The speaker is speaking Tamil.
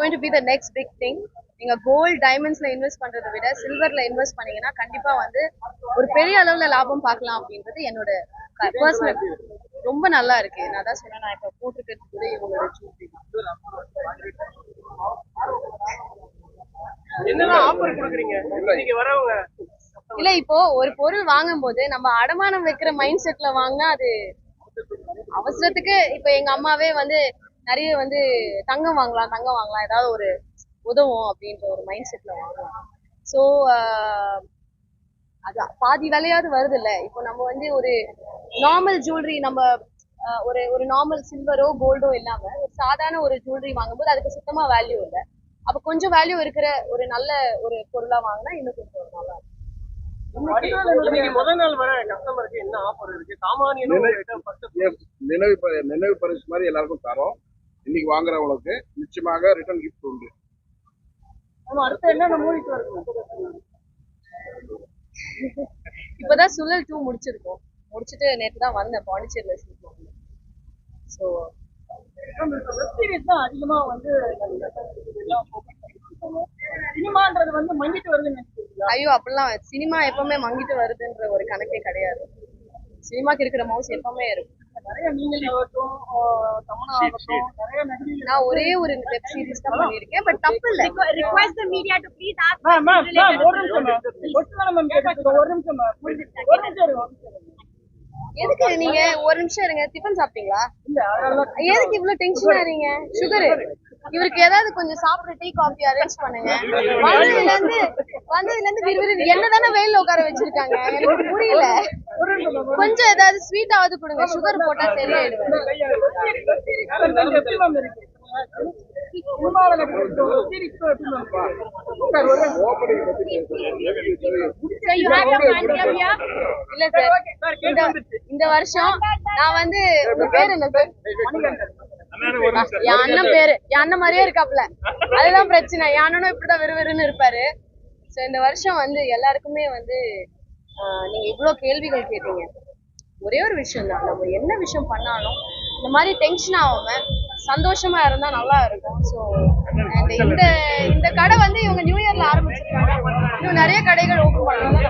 going to be the next big thing. நீங்க கோல்ட் டைமண்ட்ஸ்ல இன்வெஸ்ட் பண்றதை விட சில்வர்ல இன்வெஸ்ட் பண்ணீங்கன்னா கண்டிப்பா வந்து ஒரு பெரிய அளவுல லாபம் பார்க்கலாம் அப்படின்றது என்னோட பர்சனல் ரொம்ப நல்லா இருக்கு. நான் தான் சொன்னேன் நான் இப்ப போட்டிருக்கிறது கூட இவங்களோட ஜூட்டி என்னெல்லாம் ஆஃபர் கொடுக்குறீங்க? நீங்க வரவங்க. இல்ல இப்போ ஒரு பொருள் வாங்கும்போது நம்ம அடமானம் வைக்கிற மைண்ட் செட்ல வாங்கினா அது அவசரத்துக்கு இப்ப எங்க அம்மாவே வந்து நிறைய வந்து தங்கம் வாங்கலாம் தங்கம் வாங்கலாம். ஏதாவது ஒரு உதவும் அப்படின்ற ஒரு மைண்ட் செட்ல வாங்கலாம். ஸோ அது பாதி விலையாவது வருது இல்ல இப்போ நம்ம வந்து ஒரு நார்மல் ஜுவல்லரி நம்ம ஒரு ஒரு நார்மல் சில்வரோ கோல்டோ இல்லாம ஒரு சாதாரண ஒரு ஜுவல்லரி வாங்கும்போது அதுக்கு சுத்தமா வேல்யூ இல்லை. அப்ப கொஞ்சம் வேல்யூ இருக்கிற ஒரு நல்ல ஒரு பொருளா வாங்கினா இன்னும் கொஞ்சம் நல்லா இருக்கும். இன்னைக்கு முதல் நாள் வர கஸ்டமருக்கு என்ன ஆஃபர் இருக்கு? சாமானியனும் உங்ககிட்ட first Yes, நினைவு ப- நினைவு பரிசு மாதிரி எல்லாருக்கும் தரோம். இன்னைக்கு வாங்குறவங்களுக்கு நிச்சயமாக ரிட்டர்ன் கிஃப்ட் உண்டு. இப்பதான் சுழல் டூ முடிச்சிருக்கோம். முடிச்சிட்டு நேத்து தான் வந்தேன் பாண்டிச்சேரியில ஷூட் ஸோ அதிகமா வந்து சினிமான்றது வந்து மங்கிட்டு வருதுன்னு நினைக்கிறீங்களா? ஐயோ அப்படிலாம் சினிமா எப்பவுமே மங்கிட்டு வருதுன்ற ஒரு கணக்கே கிடையாது. சினிமாக்கு இருக்கிற மவுஸ் எப்பவுமே இருக்கும். நான் ஒரே ஒரு வெப் சீரிஸ் தான் பண்ணியிருக்கேன் பட் தப்பு இல்ல. மேம் மேம் மேம் ஒரு நிமிஷம் மேம் மேம் ஒரு நிமிஷம் மேம் ஒரு நிமிஷம். எதுக்கு நீங்க ஒரு நிமிஷம் இருங்க டிஃபன் சாப்பிட்டீங்களா? எதுக்கு இவ்வளவு டென்ஷன் ஆறீங்க? சுகர் இவருக்கு ஏதாவது கொஞ்சம் சாப்பிட டீ காஃபி அரேஞ்ச் பண்ணுங்க. வந்ததுல இருந்து வந்ததுல இருந்து விறுவிறு என்ன தானே வெயில்ல உட்கார வச்சிருக்காங்க? எனக்கு புரியல. கொஞ்சம் ஏதாவது ஸ்வீட்டாவது கொடுங்க. சுகர் போட்டா சரியாயிடுவேன் இல்ல சார் இந்த இந்த வருஷம் நான் வந்து உங்க பேர் என்ன சார்? என் அண்ணன் பேரு. என் அண்ணன் மாதிரியே இருக்காப்ல அதுதான் பிரச்சனை. என் அண்ணனும் இப்படிதான் விறுவிறுன்னு இருப்பாரு. சோ இந்த வருஷம் வந்து எல்லாருக்குமே வந்து நீங்க இவ்வளவு கேள்விகள் கேட்டீங்க. ஒரே ஒரு விஷயம் தான். நம்ம என்ன விஷயம் பண்ணாலும் இந்த மாதிரி டென்ஷன் ஆகாம சந்தோஷமா இருந்தா நல்லா இருக்கும். ஸோ இந்த இந்த கடை வந்து இவங்க நியூ இயர்ல ஆரம்பிச்சிருக்காங்க. இன்னும் நிறைய கடைகள் ஓப்பன் பண்ணலாம்